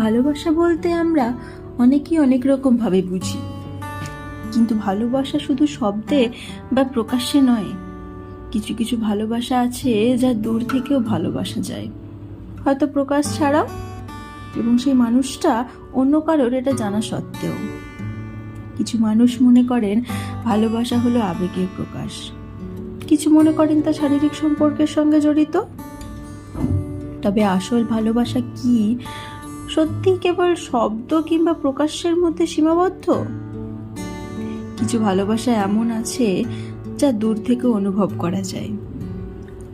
ভালোবাসা বলতে আমরা অনেকেই অনেক রকম ভাবে বুঝি। কিন্তু ভালোবাসা শুধু শব্দে বা প্রকাশ্যে নয়। কিছু কিছু ভালোবাসা আছে যা দূর থেকেও ভালোবাসা যায়। হয়তো প্রকাশ ছাড়াও এবং সেই মানুষটা অন্য কারোর এটা জানা সত্ত্বেও। কিছু মানুষ মনে করেন ভালোবাসা হলো আবেগের প্রকাশ। কিছু মনে করেন তা শারীরিক সম্পর্কের সঙ্গে জড়িত। তবে আসল ভালোবাসা কি সত্যি কেবল শব্দ কিংবা প্রকাশের মধ্যে সীমাবদ্ধ? কিছু ভালোবাসা এমন আছে যা দূর থেকে অনুভব করা যায়।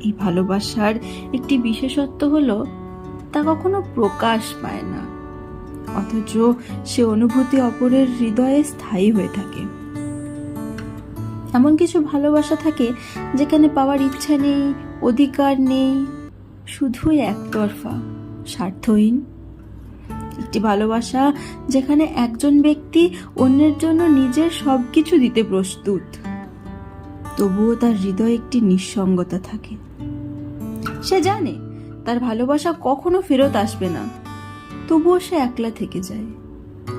এই ভালোবাসার একটি বিশেষত্ব হলো, তা কখনো প্রকাশ পায় না। অথচ সে অনুভূতি অপরের হৃদয়ে স্থায়ী হয়ে থাকে। এমন কিছু ভালোবাসা থাকে যেখানে পাওয়ার ইচ্ছা নেই, অধিকার নেই, শুধুই একতরফা, স্বার্থহীন। একটি ভালোবাসা যেখানে একজন ব্যক্তি অন্যের জন্য নিজের সবকিছু দিতে প্রস্তুত। তবুও তার হৃদয়ে একটি নিঃসঙ্গতা থাকে। সে জানে তার ভালোবাসা কখনো ফেরত আসবে না। তবুও সে একলা থেকে যায়,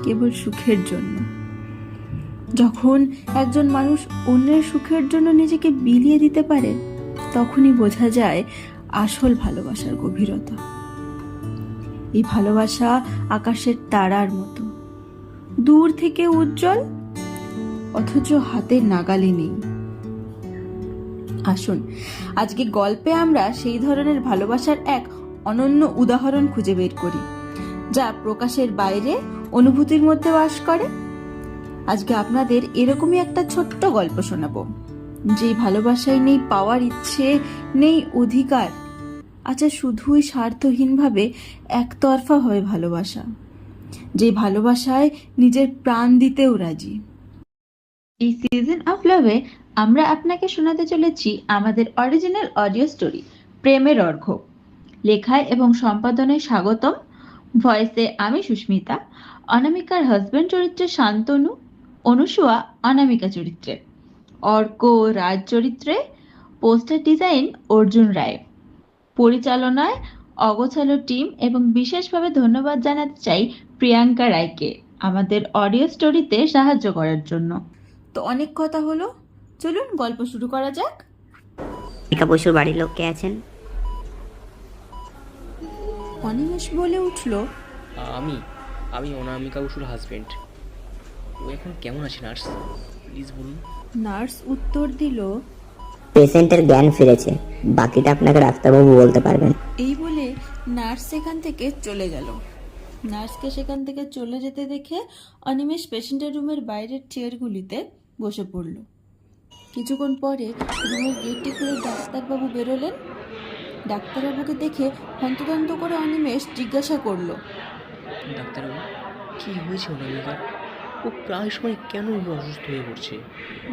কেবল সুখের জন্য। যখন একজন মানুষ অন্যের সুখের জন্য নিজেকে বিলিয়ে দিতে পারে, তখনই বোঝা যায় আসল ভালোবাসার গভীরতা। এই ভালোবাসা আকাশের তারার মতো। দূর থেকে উজ্জ্বল, অথচ হাতের নাগালে নেই। আসুন, আজকে গল্পে আমরা সেই ধরনের ভালোবাসার এক অনন্য উদাহরণ খুঁজে বের করি, যা প্রকাশের বাইরে অনুভূতির মধ্যে বাস করে। আজকে আপনাদের এরকমই একটা ছোট্ট গল্প শোনাবো যে ভালোবাসায় নেই পাওয়ার ইচ্ছে, নেই অধিকার আচ্ছা শুধুই স্বার্থহীনভাবে একতরফা হয়ে ভালোবাসা, যে ভালোবাসায় নিজের প্রাণ দিতেও রাজি। এই সিজন অফ লাভে আমরা আপনাকে শোনাতে চলেছি আমাদের অরিজিনাল অডিও স্টোরি প্রেমের অর্ঘ। লেখায় এবং সম্পাদনায় স্বাগতম। ভয়েসে আমি সুস্মিতা, অনামিকার হাজব্যান্ড চরিত্রে শান্তনু, অনুসুয়া অনামিকা চরিত্রে। অর্ক রাজ চরিত্রে পোস্টার ডিজাইন অর্জুন রায়। পরিচালনায় অগোছালো টিম এবং বিশেষভাবে ধন্যবাদ জানাতে চাই প্রিয়াঙ্কা রায়কে আমাদের অডিও স্টোরিতে সাহায্য করার জন্য। তো অনেক কথা হলো। চলুন গল্প শুরু করা যাক। একা বসুর বাড়ির লোক কে আছেন? অনিমেষ বলে উঠল আমি আমি অনামিকা বসুর হাজবেন্ড ও এখন কেমন আছে নার্স? প্লিজ বলুন। নার্স উত্তর দিল পেশেন্টের জ্ঞান ফিরেছে। বাকিটা আপনাকে ডাক্তারবাবু বলতে পারবেন। এই বলে নার্স সেখান থেকে চলে গেল। নার্সকে সেখান থেকে চলে যেতে দেখে অনিমেষ পেশেন্টের রুমের বাইরের চেয়ারগুলিতে বসে পড়ল। কিছুক্ষণ পরে রুমের গেটটি খুলে ডাক্তারবাবু বেরোলেন। ডাক্তারবাবুকে দেখে হন্তদন্ত করে অনিমেষ জিজ্ঞাসা করল ডাক্তারবাবু কী হয়েছে ও প্রায় সময় কেন অসুস্থ হয়ে পড়ছে?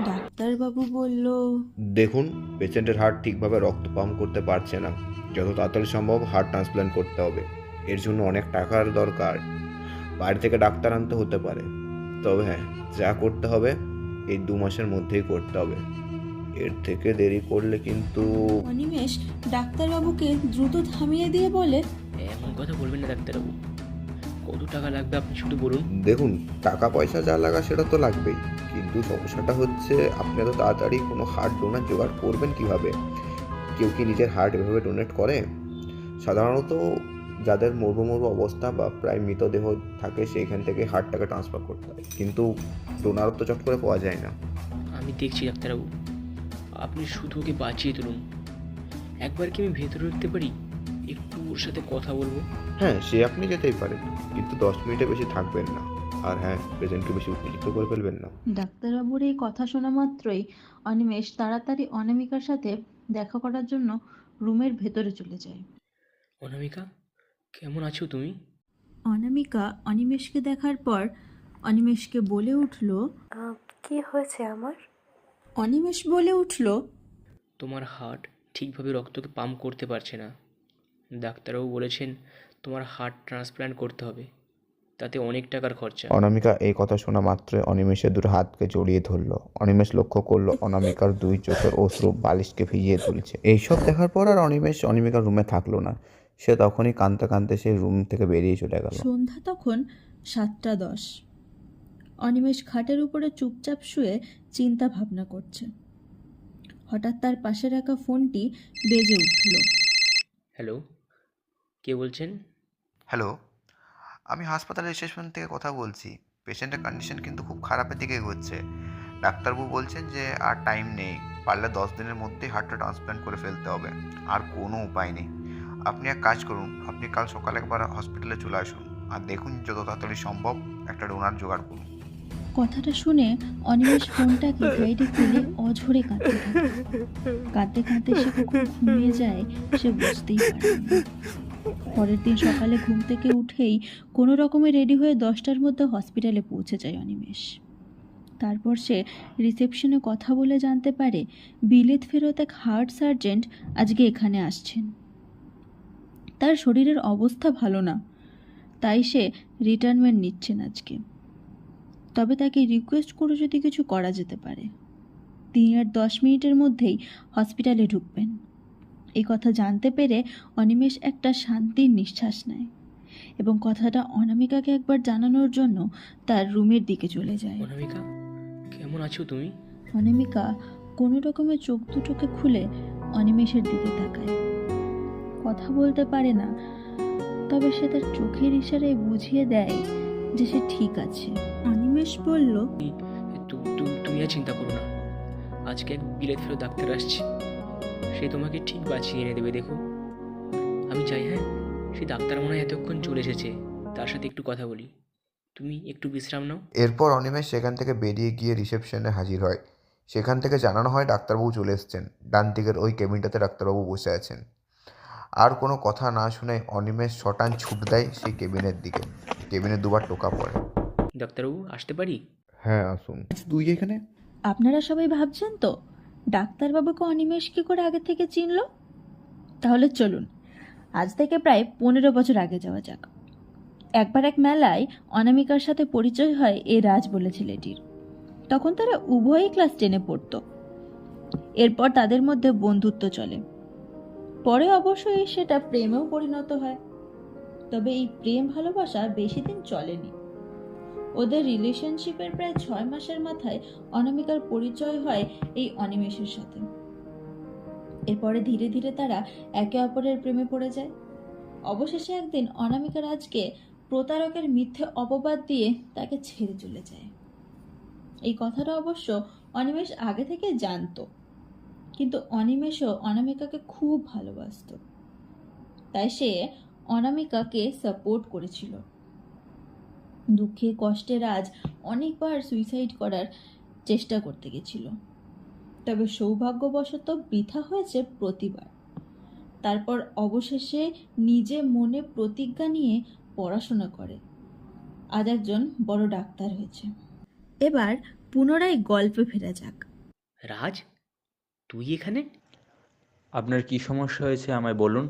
ডাক্তারবাবু বলল দেখুন পেশেন্টের হার্ট ঠিকভাবে রক্ত পাম্প করতে পারছে না। যত তাড়াতাড়ি সম্ভব হার্ট ট্রান্সপ্ল্যান্ট করতে হবে। এর জন্য অনেক টাকার দরকার। বাইরে থেকে ডাক্তার আনতে হতে পারে। তবে হ্যাঁ যা করতে হবে এই দু মাসের মধ্যেই করতে হবে। এর থেকে দেরি করলে কিন্তু অনিমেষ ডাক্তারবাবুকে দ্রুত থামিয়ে দিয়ে বলে। এমন কথা বলবেন না ডাক্তারবাবু। কত টাকা লাগবে আপনি শুধু বলুন। দেখুন টাকা পয়সা যা লাগা সেটা তো লাগবেই। কিন্তু সমস্যাটা হচ্ছে আপনি এত তাড়াতাড়ি কোনো হার্ট ডোনার জোগাড় করবেন কীভাবে? কেউ কি নিজের হার্ট এভাবে ডোনেট করে? সাধারণত যাদের মরু অবস্থা বা প্রায় মৃতদেহ থাকে সেইখান থেকে হার্টটাকে ট্রান্সফার করতে হয়। কিন্তু ডোনার তো চট করে পাওয়া যায় না। আমি দেখছি ডাক্তারবাবু। আপনি শুধু ওকে বাঁচিয়ে তুলুন। একবার কি আমি ভেতরে উঠতে পারি? একটু ওর সাথে কথা বলব? হ্যাঁ সে আপনি যেতেই পারেন। কিন্তু দশ মিনিটে বেশি থাকবেন না। আর হ্যাঁ পেশেন্টকে বেশি উত্তেজিত করে ফেলবেন না। ডাক্তারবাবুর এই কথা শোনা মাত্রই অনিমেষ তাড়াতাড়ি অনামিকার সাথে দেখা করার জন্য রুমের ভেতরে চলে যায়। অনামিকা কেমন আছো তুমি? অনামিকা অনিমেষকে দেখার পর অনিমেষকে বলে উঠল কি হয়েছে আমার? অনিমেষ বলে উঠল তোমার হার্ট ঠিকভাবে রক্তকে পাম্প করতে পারছে না। ডাক্তারবাবু বলেছেন তোমার হার্ট ট্রান্সপ্ল্যান্ট করতে হবে। তাতে অনেক টাকার খরচা। অনামিকা এই কথা শোনা মাত্রই অনিমেষের দুটো হাতকে জড়িয়ে ধরলো। অনিমেষ লক্ষ্য করল অনামিকার দুই চোখের অশ্রু বালিশকে ভিজিয়ে তুলছে। এইসব দেখার পর আর অনিমেষ অনিমিকার রুমে থাকল না। সে তখনই কাঁদতে কাঁদতে সেই রুম থেকে বেরিয়ে চলে গেল। সন্ধ্যা তখন সাতটা দশ। অনিমেষ খাটের উপরে চুপচাপ শুয়ে চিন্তা ভাবনা করছে। হঠাৎ তার পাশে রাখা ফোনটি বেজে উঠল। হ্যালো? কে বলছেন? হ্যালো আমি হাসপাতালের রিসেপশন থেকে কথা বলছি। পেশেন্টের কন্ডিশন কিন্তু খুব খারাপের দিকে এগোচ্ছে। ডাক্তারবাবু বলছেন যে আর টাইম নেই। পারলে দশ দিনের মধ্যেই হার্টটা ট্রান্সপ্ল্যান্ট করে ফেলতে হবে। আর কোনো উপায় নেই। আপনি এক কাজ করুন। আপনি কাল সকালে একবার হসপিটালে চলে আসুন। আর দেখুন যত তাড়াতাড়ি সম্ভব একটা ডোনার জোগাড় করুন। কথাটা শুনে অনিমেষ ফোনটাকে সাইডে ফেলে অঝরে কাঁদতে থাকে। কাঁদতে কাঁদতে সে কখন ঘুমিয়ে যায় সে বুঝতেই পারেনি পরের দিন সকালে ঘুম থেকে উঠেই কোনো রকমে রেডি হয়ে দশটার মধ্যে হসপিটালে পৌঁছে যায় অনিমেষ। তারপর সে রিসেপশনে কথা বলে জানতে পারে, বিলেত ফেরত এক হার্ট সার্জেন্ট আজকে এখানে আসছেন। তার শরীরের অবস্থা ভালো না, তাই সে রিটায়ারমেন্ট নিচ্ছেন আজকে। তবে তাকে রিকোয়েস্ট করে যদি কিছু করা যেতে পারে। তিনি আর দশ মিনিটের মধ্যেই হসপিটালে ঢুকবেন। এই কথা জানতে পেরে অনিমেষ একটা শান্তির নিঃশ্বাস নেয় এবং কথাটা অনামিকাকে একবার জানানোর জন্য তার রুমের দিকে চলে যায়। অনামিকা কেমন আছো তুমি? অনামিকা কোনো রকমে চোখ দুটোকে খুলে অনিমেষের দিকে তাকায়। কথা বলতে পারে না তবে সে তার চোখের ইশারায় বুঝিয়ে দেয় যে সে ঠিক আছে। অনিমেষ বলল তুমি আর চিন্তা করো না। আজকে এক বিলেত ফেরত ডাক্তার আসছে। সে তোমাকে ঠিক বাঁচিয়ে এনে দেবে দেখো। আমি চাই হ্যাঁ? সে ডাক্তার মনে হয় এতক্ষণ চলে এসেছে। তার সাথে একটু কথা বলি। তুমি একটু বিশ্রাম নাও। এরপর অনিমেষ সেখান থেকে বেরিয়ে গিয়ে রিসেপশনে হাজির হয়। সেখান থেকে জানানো হয় ডাক্তারবাবু চলে এসেছেন। ডান দিকের ওই কেবিনটাতে ডাক্তারবাবু বসে আছেন। আর কোনো কথা না শুনে অনিমেষ শটান ছুট দেয় সেই কেবিনের দিকে। কেবিনে দুবার টোকা পড়ে। ডাক্তারবাবু আসতে পারি? হ্যাঁ আসুন। তুই এখানে? আপনারা সবাই ভাবছেন তো? ডাক্তারবাবুকে অনিমেষ কী করে আগে থেকে চিনল? তাহলে চলুন, আজ থেকে প্রায় পনেরো বছর আগে যাওয়া যাক। একবার এক মেলায় অনামিকার সাথে পরিচয় হয় এ রাজ বলে ছেলেটির। তখন তারা উভয়ই ক্লাস টেনে পড়তো। এরপর তাদের মধ্যে বন্ধুত্ব চলে। পরে অবশ্যই সেটা প্রেমেও পরিণত হয়। তবে এই প্রেম ভালোবাসা বেশি দিন চলেনি। ওদের রিলেশনশিপের প্রায় ছয় মাসের মাথায় অনামিকার পরিচয় হয় এই অনিমেষের সাথে। এরপরে ধীরে ধীরে তারা একে অপরের প্রেমে পড়ে যায়। অবশেষে একদিন অনামিকা রাজকে প্রতারকের মিথ্যে অপবাদ দিয়ে তাকে ছেড়ে চলে যায়। এই কথাটা অবশ্য অনিমেষ আগে থেকে জানতো। কিন্তু অনিমেষও অনামিকাকে খুব ভালোবাসতো। তাই সে অনামিকাকে সাপোর্ট করেছিল। দুঃখে কষ্টে রাজ অনেকবার সুইসাইড করার চেষ্টা করতে গেছিল। তবে সৌভাগ্যবশত বৃথা হয়েছে প্রতিবার। তারপর অবশেষে নিজে মনে প্রতিজ্ঞা নিয়ে পড়াশোনা করে। আজ একজন বড় ডাক্তার হয়েছে। এবার পুনরায় গল্পে ফেরা যাক। রাজ তুই এখানে? আপনার কি সমস্যা হয়েছে আমায় বলুন।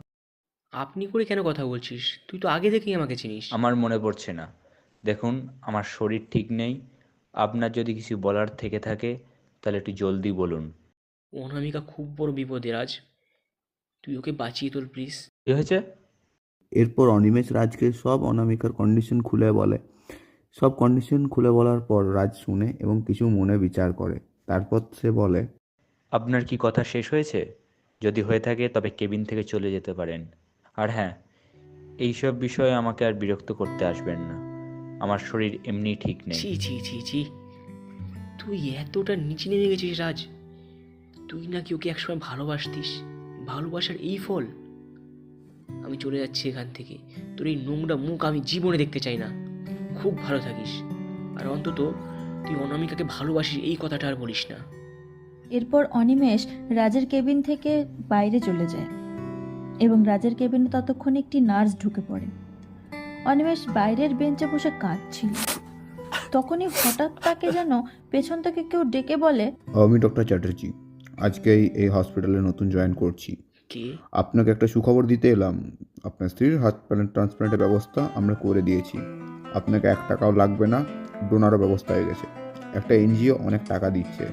আপনি করে কেন কথা বলছিস? তুই তো আগে থেকেই আমাকে চিনিস। আমার মনে পড়ছে না। দেখুন আমার শরীর ঠিক নেই। আপনার যদি কিছু বলার থেকে থাকে তাহলে একটু জলদি বলুন। অনামিকা খুব বড় বিপদে রাজ। তুই ওকে বাঁচিয়ে তোর প্লিজ কী হয়েছে? এরপর অনিমেষ রাজকে সব অনামিকার কন্ডিশন খুলে বলে। সব কন্ডিশন খুলে বলার পর রাজ শুনে এবং কিছু মনে বিচার করে। তারপর সে বলে আপনার কি কথা শেষ হয়েছে? যদি হয়ে থাকে তবে কেবিন থেকে চলে যেতে পারেন। আর হ্যাঁ এইসব বিষয়ে আমাকে আর বিরক্ত করতে আসবেন না। আমার শরীর এমনি ঠিক নেই। ছি ছি ছি ছি। তুই এতটা নিচে নেমে গেছিস রাজ। তুই নাকি ওকে একসময় ভালোবাসতিস। ভালোবাসার এই ফল। আমি চলে যাচ্ছি এখান থেকে। তোর এই নোংরা মুখ আমি জীবনে দেখতে চাই না। খুব ভালো থাকিস। আর অন্তত তুই অনামিকাকে ভালোবাসিস এই কথাটা আর বলিস না। এরপর অনিমেষ রাজের কেবিন থেকে বাইরে চলে যায় এবং রাজের কেবিনে ততক্ষণ একটি নার্স ঢুকে পড়ে। অনিমেষ বাইরের বেঞ্চে বসে কাঁদছিল। তখনই হঠাৎ তাকে যেন পেছন থেকে কেউ ডেকে বলে আমি ডক্টর চ্যাটার্জি আজকেই এই হসপিটালে নতুন জয়েন করছি। কে? আপনাকে একটা সুখবর দিতে এলাম। আপনার স্ত্রীর হাত ট্রান্সপ্লান্টের ব্যবস্থা আমরা করে দিয়েছি। আপনাকে এক টাকাও লাগবে না ডোনারও ব্যবস্থা হয়ে গেছে। একটা এনজিও অনেক টাকা দিচ্ছে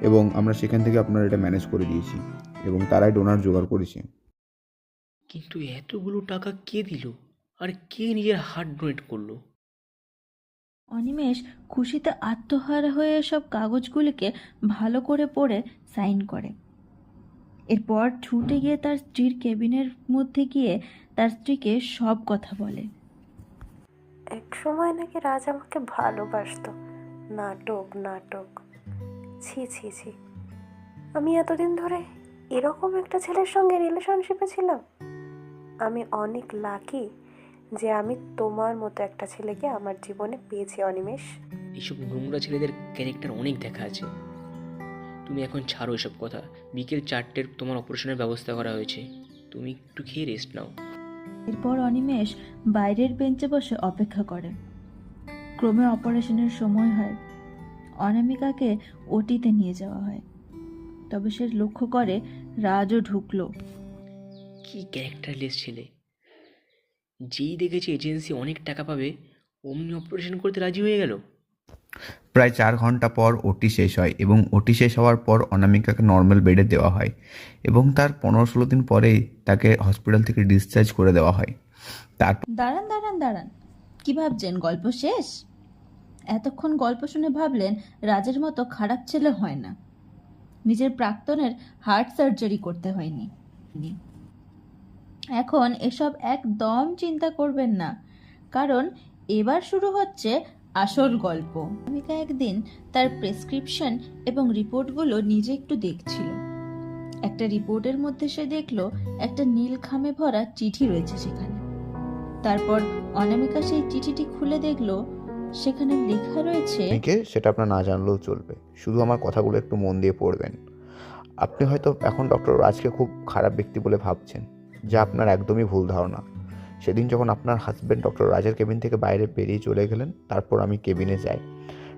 এবং আমরা সেখান থেকে আপনার এটা ম্যানেজ করে দিয়েছি এবং তারাই ডোনার জোগাড় করেছে। কিন্তু এতগুলো টাকা কে দিল? আর কে নিজের হার্ট ডোনেট করল? অনিমেষ খুশিতে আত্মহারা হয়ে সব কাগজগুলিকে ভালো করে পড়ে সাইন করে। এরপর ছুটে গিয়ে তার স্ত্রীর কেবিনের মধ্যে গিয়ে তার স্ত্রীকে সব কথা বলে। এক সময় নাকি রাজ আমাকে ভালোবাসতো। নাটক নাটক। ছি ছি ছি। আমি এতদিন ধরে এরকম একটা ছেলের সঙ্গে রিলেশনশিপে ছিলাম। আমি অনেক লাকি যে আমি তোমার মতো একটা ছেলেকে আমার জীবনে পেয়েছি অনিমেষ। এইসব নোংরা ছেলেদের ক্যারেক্টার অনেক দেখা আছে। তুমি এখন ছাড়ো এসব কথা। বিকেল চারটের তোমার অপারেশনের ব্যবস্থা করা হয়েছে। তুমি একটু খেয়ে রেস্ট নাও। এরপর অনিমেষ বাইরের বেঞ্চে বসে অপেক্ষা করে। ক্রমে অপারেশনের সময় হয়। অনামিকাকে ওটিতে নিয়ে যাওয়া হয়। তবে সে লক্ষ্য করে রাজও ঢুকলো। কি ক্যারেক্টারলেস ছেলে। যেই দেখেছে এজেন্সি অনেক টাকা পাবে অমনি অপারেশন করতে রাজি হয়ে গেল। প্রায় চার ঘণ্টা পর ওটি শেষ হয় এবং ওটি শেষ হওয়ার পর অনামিকাকে নর্মাল বেডে দেওয়া হয় এবং তার পনেরো ষোলো দিন পরেই তাকে হসপিটাল থেকে ডিসচার্জ করে দেওয়া হয়। তারপর দাঁড়ান দাঁড়ান দাঁড়ান। কি ভাবছেন? গল্প শেষ? এতক্ষণ গল্প শুনে ভাবলেন রাজের মতো খারাপ ছেলে হয় না। নিজের প্রাক্তনের হার্ট সার্জারি করতে হয়নি। এখন এসব একদম চিন্তা করবেন না। কারণ এবার শুরু হচ্ছে আসল গল্প। অমিকা একদিন তার প্রেসক্রিপশন এবং রিপোর্টগুলো নিজে একটু দেখছিল। একটা রিপোর্টের মধ্যে সে দেখল একটা নীল খামে ভরা চিঠি রয়েছে সেখানে। তারপর অনামিকা সেই চিঠিটি খুলে দেখল, সেখানে লেখা রয়েছে সেটা আপনার না জানলেও চলবে। শুধু আমার কথাগুলো একটু মন দিয়ে পড়বেন। আপনি হয়তো এখন ডক্টর রাজকে খুব খারাপ ব্যক্তি বলে ভাবছেন। যা আপনার একদমই ভুল ধারণা। সেদিন যখন আপনার হাজব্যান্ড ডক্টর রাজের কেবিন থেকে বাইরে বেরিয়ে চলে গেলেন, তারপর আমি কেবিনে যাই।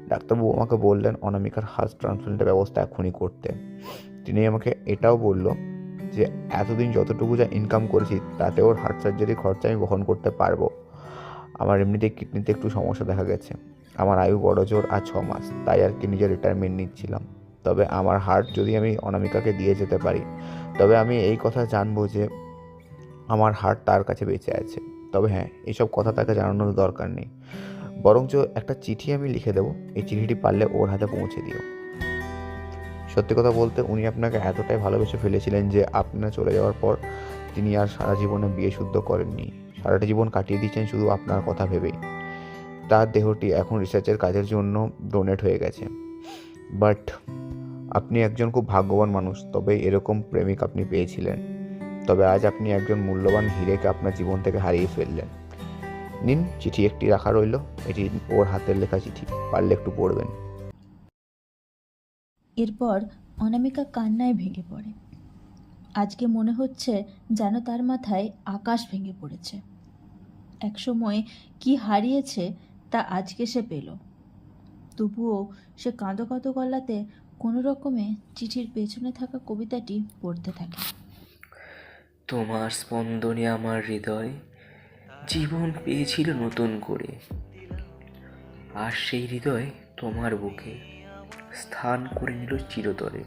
ডাক্তারবাবু আমাকে বললেন, অনামিকার হার্ট ট্রান্সপ্লান্টের ব্যবস্থা এখনই করতে। তিনি আমাকে এটাও বলল যে, এতদিন যতটুকু যা ইনকাম করেছি, তাতে ওর হার্ট সার্জারির খরচা আমি বহন করতে পারব। আমার এমনিতেই কিডনিতে একটু সমস্যা দেখা গেছে। আমার আয়ু বড় জোর আর ছ মাস, তাই আর কি নিজের রিটায়ারমেন্ট নিচ্ছিলাম। তবে আমার হার্ট যদি আমি অনামিকাকে দিয়ে যেতে পারি, তবে আমি এই কথা জানব যে আমার হার্ট তার কাছে বেঁচে আছে। তবে হ্যাঁ এসব কথা তাকে জানানোর দরকার নেই। বরঞ্চ একটা চিঠি আমি লিখে দেবো। এই চিঠিটি পারলে ওর হাতে পৌঁছে দিও। সত্যি কথা বলতে উনি আপনাকে এতটাই ভালোবেসে ফেলেছিলেন যে আপনার চলে যাওয়ার পর তিনি আর সারা জীবনে বিয়ে শুদ্ধ করেননি। সারাটা জীবন কাটিয়ে দিয়েছেন শুধু আপনার কথা ভেবেই। তার দেহটি এখন রিসার্চের কাজের জন্য ডোনেট হয়ে গেছে। বাট আপনি একজন খুব ভাগ্যবান মানুষ, তবে এরকম প্রেমিক আপনি পেয়েছিলেন। তবে আজ আপনি একজন মূল্যবান হিরেকে আপনার জীবন থেকে হারিয়ে ফেললেন। নিন, চিঠি একটি রাখা রইল। এটি ওর হাতের লেখা চিঠি। পারলে একটু পড়বেন। এরপর অনামিকা কান্নায় ভেঙে পড়ে। আজকে মনে হচ্ছে যেন তার মাথায় আকাশ ভেঙে পড়েছে। একসময় কি হারিয়েছে তা আজকে সে পেল। তবুও সে কাঁদো কাঁদো গলাতে কোনো রকমে চিঠির পেছনে থাকা কবিতাটি পড়তে থাকে। তোমার স্পন্দনে আমার হৃদয় জীবন পেয়েছিল নতুন করে। আর সেই হৃদয় তোমার বুকে স্থান করে নিল চিরতরে।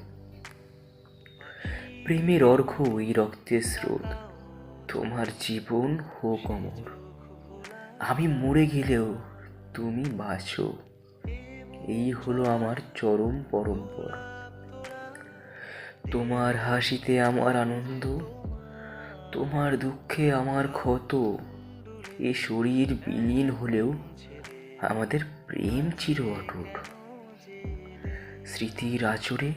প্রেমের অর্ঘ ওই রক্তের স্রোত, তোমার জীবন হোক অমর। আমি মরে গেলেও তুমি বাঁচো। এই হলো আমার চরম পরম্পর। তোমার হাসিতে আমার আনন্দ তোমার দুঃখে আমার ক্ষত। এ শরীর বিলীন হলেও আমাদের প্রেম চির অটুট। স্মৃতির আচরে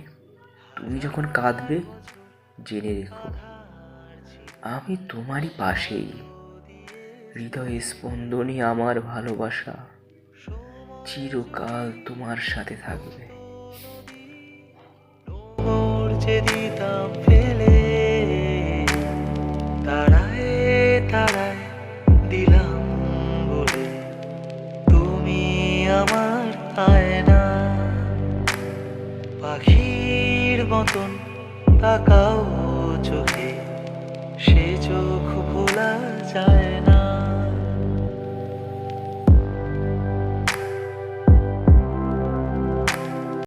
তুমি যখন কাঁদবে, জেনে রেখো, আমি তোমারই পাশেই। হৃদয়ে স্পন্দনে আমার ভালোবাসা, চিরকাল তোমার সাথে থাকবে। ফেলে মতন তাকাও।